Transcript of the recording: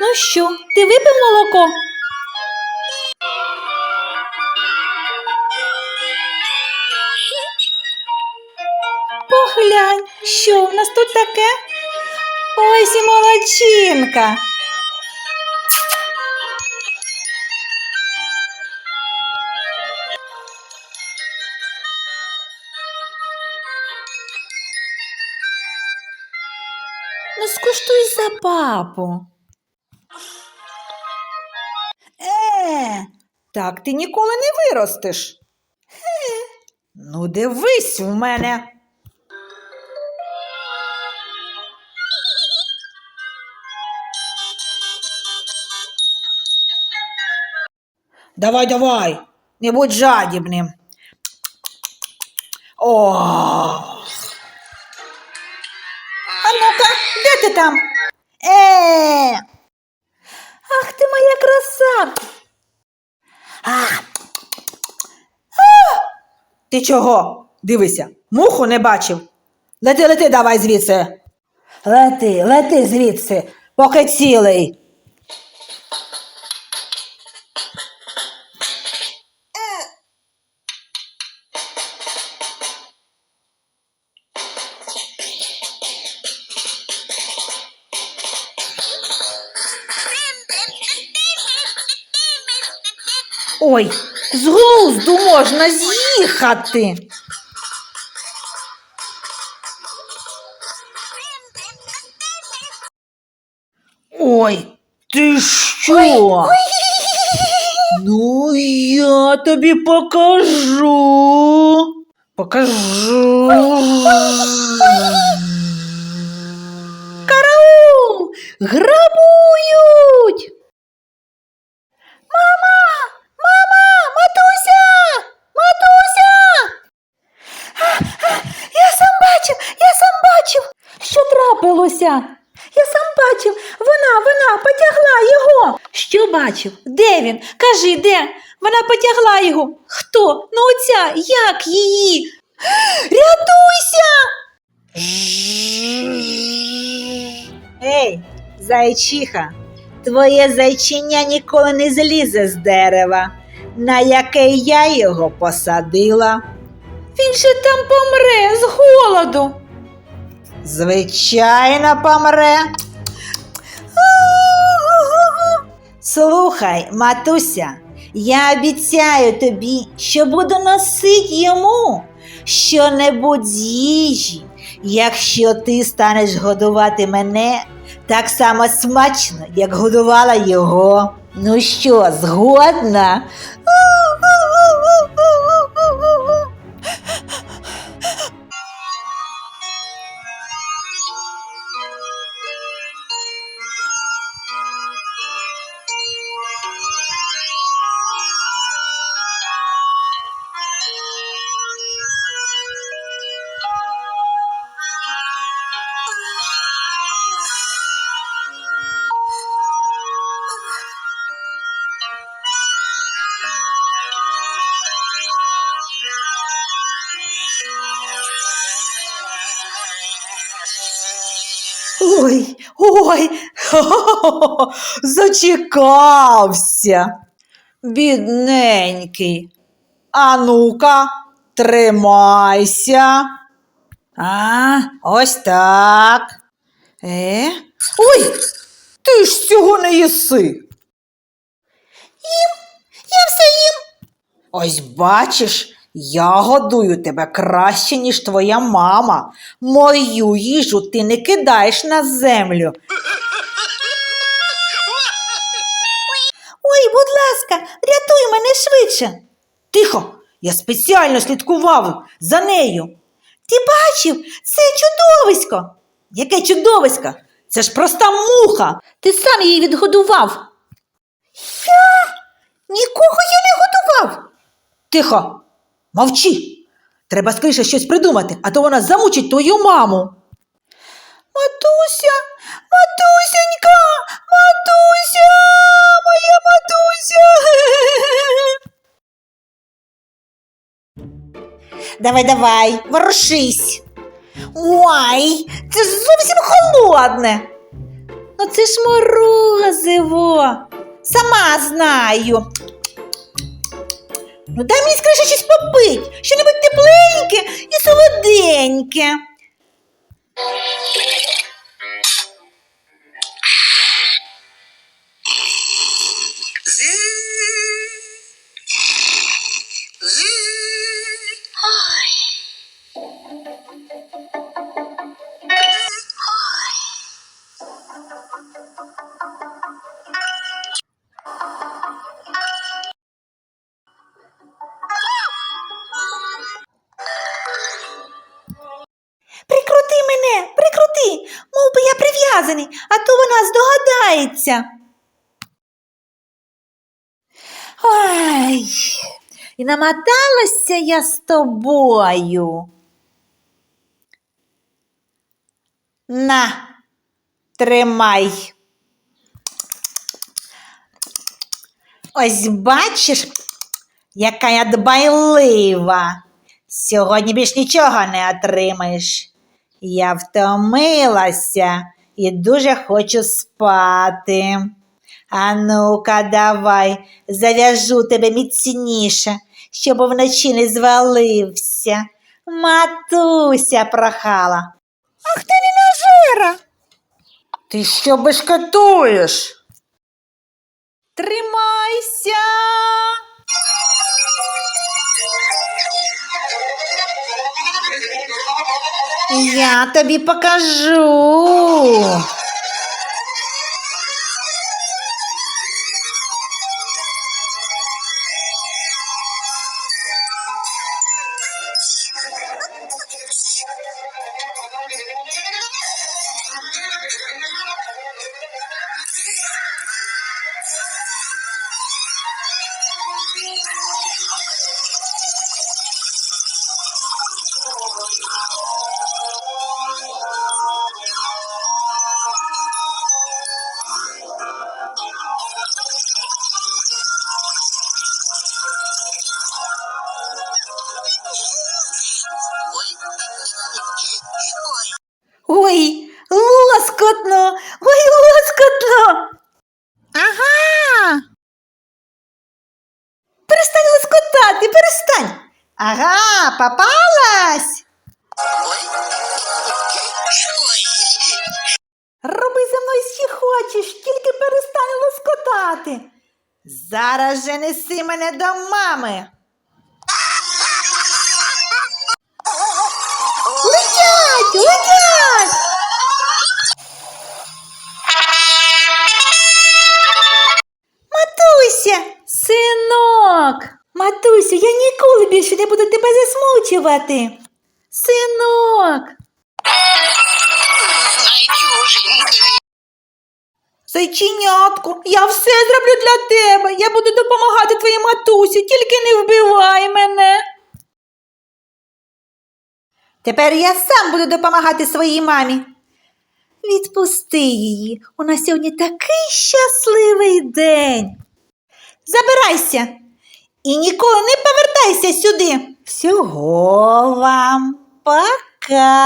Ну що, ти випив молоко? Поглянь, що в нас тут таке? Ось і молодчинка. Ну, скуштуй за папу. Так ти ніколи не виростеш. Е, ну, дивись в мене. Давай, давай, не будь жадібним. О. А ну-ка, де ти там? Е. Ах ти моя краса. Ах. А! Ти чого? Дивися, муху не бачив. Лети, лети, давай звідси. Лети, лети звідси, поки цілий. Ой, з глузду можна з'їхати. Ой, ти що? Ну, я тобі покажу. Покажу. Караул! Грабують! Мама! Мама! Матуся! Матуся! Я сам бачив, я сам бачив. Що трапилося? Я сам бачив, вона, вона потягла його. Що бачив? Де він? Кажи, де? Вона потягла його. Хто? Ну оця, як її? Рятуйся! Ей, зайчиха, твоє зайчиня ніколи не злізе з дерева, на яке я його посадила. Він же там помре з голоду. Звичайно, помре. Слухай, матуся, я обіцяю тобі, що буду носити йому що-небудь з їжі, якщо ти станеш годувати мене так само смачно, як годувала його. Ну що, згодна? Ой, ой, зачекався. Бідненький. А ну-ка, тримайся. А, ось так. Е? Ой, ти ж цього не їси. Їм, я все їм. Ось бачиш, я годую тебе краще, ніж твоя мама. Мою їжу ти не кидаєш на землю. Ой, будь ласка, рятуй мене швидше. Тихо, я спеціально слідкував за нею. Ти бачив, це чудовисько. Яке чудовисько? Це ж проста муха. Ти сам її відгодував. Я нікого я не годував. Тихо, мовчи. Треба скоріше щось придумати, а то вона замучить твою маму. Матуся, матусенька, матуся, моя матуся. Давай, давай, ворушись. Ой, це зовсім холодне. Ну це ж морозиво. Сама знаю. Ну дай мені скоріше щось попить, що-небудь тепленьке і солоденьке. Би а то вона здогадається. Ой, і намоталася я з тобою. На, тримай. Ось бачиш, яка я дбайлива. Сьогодні більш нічого не отримаєш. Я втомилася і дуже хочу спати. А ну-ка, давай, зав'яжу тебе міцніше, щоб вночі не звалився. Матуся прохала. Ах ти не нажера. Ти що бешкетуєш? Тримайся. Я тобі покажу. Ой, лоскотно, ой, лоскотно. Ага. Перестань лоскотати, перестань. Ага, попалась. Роби за мною що хочеш, тільки перестань лоскотати. Зараз же неси мене до мами. Більше не буду тебе засмучувати. Синок. Зайченятко, я все зроблю для тебе. Я буду допомагати твоїй матусі, тільки не вбивай мене. Тепер я сам буду допомагати своїй мамі. Відпусти її. У нас сьогодні такий щасливий день. Забирайся і ніколи не повертайся сюди. Всього вам пока.